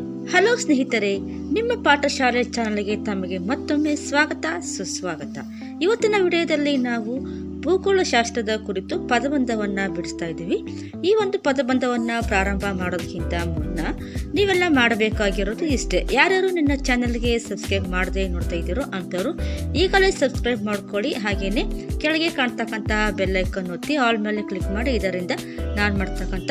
Hello ಸ್ನೇಹಿತರೆ ನಿಮ್ಮ ಪಾಠಶಾಲೆ ಚಾನಲ್ಗೆ ತಮಗೆ ಮತ್ತೊಮ್ಮೆ ಸ್ವಾಗತ ಸುಸ್ವಾಗತ. ಇವತ್ತಿನ ವಿಡಿಯೋದಲ್ಲಿ ನಾವು ಭೂಗೋಳಶಾಸ್ತ್ರದ ಕುರಿತು ಪದಬಂಧವನ್ನು ಬಿಡಿಸ್ತಾ ಇದ್ದೀವಿ. ಈ ಒಂದು ಪದಬಂಧವನ್ನು ಪ್ರಾರಂಭ ಮಾಡೋದಕ್ಕಿಂತ ಮುನ್ನ ನೀವೆಲ್ಲ ಮಾಡಬೇಕಾಗಿರೋದು ಇಷ್ಟೇ. ಯಾರ್ಯಾರು ನಿನ್ನ ಚಾನಲ್ಗೆ ಸಬ್ಸ್ಕ್ರೈಬ್ ಮಾಡದೆ ನೋಡ್ತಾ ಇದ್ದೀರೋ ಅಂಥವ್ರು ಈಗಲೇ ಸಬ್ಸ್ಕ್ರೈಬ್ ಮಾಡ್ಕೊಳ್ಳಿ. ಹಾಗೆಯೇ ಕೆಳಗೆ ಕಾಣ್ತಕ್ಕಂತಹ ಬೆಲ್ಲೈಕನ್ ಒತ್ತಿ ಆಲ್ ಮೇಲೆ ಕ್ಲಿಕ್ ಮಾಡಿ ಇದರಿಂದ ನಾನು ಮಾಡ್ತಕ್ಕಂಥ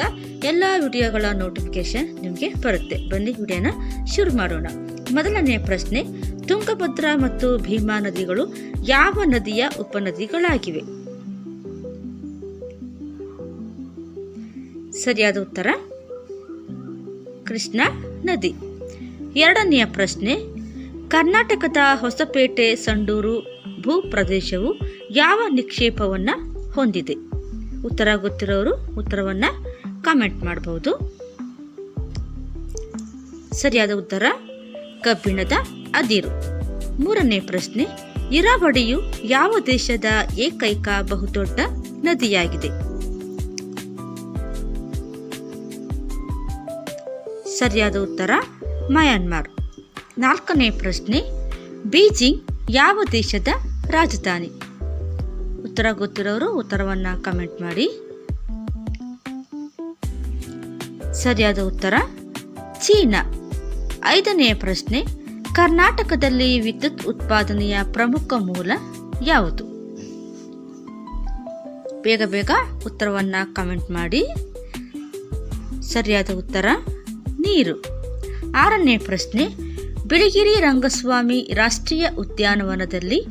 ಎಲ್ಲ ವಿಡಿಯೋಗಳ ನೋಟಿಫಿಕೇಶನ್ ನಿಮಗೆ ಬರುತ್ತೆ. ಬನ್ನಿ ವಿಡಿಯೋನ ಶುರು ಮಾಡೋಣ. ಮೊದಲನೆಯ ಪ್ರಶ್ನೆ, ತುಂಗಭದ್ರಾ ಮತ್ತು ಭೀಮಾ ನದಿಗಳು ಯಾವ ನದಿಯ ಉಪನದಿಗಳಾಗಿವೆ? ಸರಿಯಾದ ಉತ್ತರ? ಕೃಷ್ಣ ನದಿ. ಎರಡನೆಯ ಪ್ರಶ್ನೆ, ಕರ್ನಾಟಕದ ಹೊಸಪೇಟೆ ಸಂಡೂರು ಭೂ ಪ್ರದೇಶವು ಯಾವ ನಿಕ್ಷೇಪವನ್ನು ಹೊಂದಿದೆ? ಉತ್ತರ ಗೊತ್ತಿರೋರು ಉತ್ತರವನ್ನು ಕಾಮೆಂಟ್ ಮಾಡಬಹುದು ಸರಿಯಾದ ಉತ್ತರ, ಕಬ್ಬಿಣದ ಅದಿರು. ಮೂರನೇ ಪ್ರಶ್ನೆ ಇರಾವಡಿಯು ಯಾವ ದೇಶದ ಏಕೈಕ ಬಹುದೊಡ್ಡ ನದಿಯಾಗಿದೆ? ಸರಿಯಾದ ಉತ್ತರ, ಮಯನ್ಮಾರ್. ನಾಲ್ಕನೇ ಪ್ರಶ್ನೆ, ಬೀಜಿಂಗ್ ಯಾವ ದೇಶದ ರಾಜಧಾನಿ? ಉತ್ತರ ಗೊತ್ತಿರೋರು ಉತ್ತರವನ್ನು ಕಮೆಂಟ್ ಮಾಡಿ. ಸರಿಯಾದ ಉತ್ತರ, ಚೀನಾ. ಐದನೆಯ ಪ್ರಶ್ನೆ, ಕರ್ನಾಟಕದಲ್ಲಿ ವಿದ್ಯುತ್ ಉತ್ಪಾದನೆಯ ಪ್ರಮುಖ ಮೂಲ ಯಾವುದು? ಬೇಗ ಬೇಗ ಉತ್ತರವನ್ನು ಕಮೆಂಟ್ ಮಾಡಿ. ಸರಿಯಾದ ಉತ್ತರ ನೀರು. ಆರನೇ ಪ್ರಶ್ನೆ, ಬಿಳಿಗಿರಿ ರಂಗಸ್ವಾಮಿ ರಾಷ್ಟ್ರೀಯ ಉದ್ಯಾನವನದಲ್ಲಿ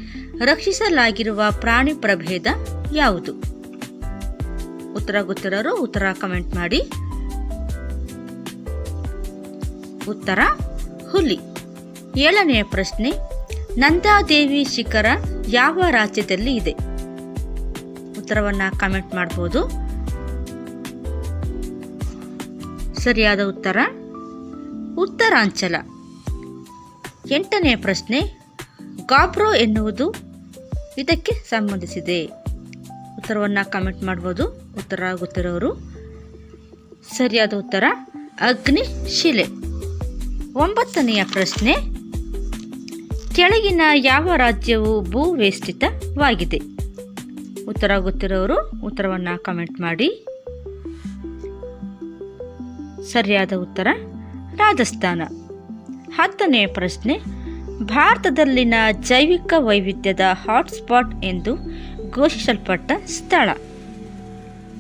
ರಕ್ಷಿಸಲಾಗಿರುವ ಪ್ರಾಣಿ ಪ್ರಭೇದ ಯಾವುದು? ಉತ್ತರ ಗೊತ್ತಿರೋರು, ಉತ್ತರ ಕಮೆಂಟ್ ಮಾಡಿ. ಉತ್ತರ, ಹುಲಿ. ಏಳನೆಯ ಪ್ರಶ್ನೆ, ನಂದಾದೇವಿ ಶಿಖರ ಯಾವ ರಾಜ್ಯದಲ್ಲಿ ಇದೆ? ಉತ್ತರವನ್ನು ಕಮೆಂಟ್ ಮಾಡಬಹುದು ಸರಿಯಾದ ಉತ್ತರ ಉತ್ತರಾಂಚಲ. ಎಂಟನೆಯ ಪ್ರಶ್ನೆ, ಗಾಬ್ರೋ ಎನ್ನುವುದು ಇದಕ್ಕೆ ಸಂಬಂಧಿಸಿದೆ. ಉತ್ತರವನ್ನು ಕಮೆಂಟ್ ಮಾಡ್ಬೋದು. ಉತ್ತರ ಗೊತ್ತಿರೋರು. ಸರಿಯಾದ ಉತ್ತರ, ಅಗ್ನಿ ಶಿಲೆ. ಒಂಬತ್ತನೆಯ ಪ್ರಶ್ನೆ, ಕೆಳಗಿನ ಯಾವ ರಾಜ್ಯವು ಭೂವೇಷ್ಟಿತವಾಗಿದೆ? ಉತ್ತರ ಗೊತ್ತಿರೋರು, ಉತ್ತರವನ್ನು ಕಮೆಂಟ್ ಮಾಡಿ. ಸರಿಯಾದ ಉತ್ತರ ರಾಜಸ್ಥಾನ ಹತ್ತನೆಯ ಪ್ರಶ್ನೆ, ಭಾರತದಲ್ಲಿನ ಜೈವಿಕ ವೈವಿಧ್ಯದ ಹಾಟ್ಸ್ಪಾಟ್ ಎಂದು ಘೋಷಿಸಲ್ಪಟ್ಟ ಸ್ಥಳ.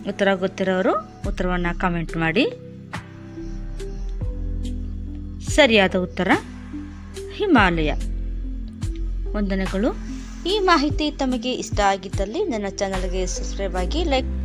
ಉತ್ತರ ಗೊತ್ತಿರೋರು, ಉತ್ತರವನ್ನು ಕಮೆಂಟ್ ಮಾಡಿ. ಸರಿಯಾದ ಉತ್ತರ, ಹಿಮಾಲಯ. ವಂದನೆಗಳು. ಈ ಮಾಹಿತಿ ತಮಗೆ ಇಷ್ಟ ಆಗಿದ್ದಲ್ಲಿ ನನ್ನ ಚಾನಲ್ಗೆ ಸಬ್ಸ್ಕ್ರೈಬ್ ಆಗಿ ಲೈಕ್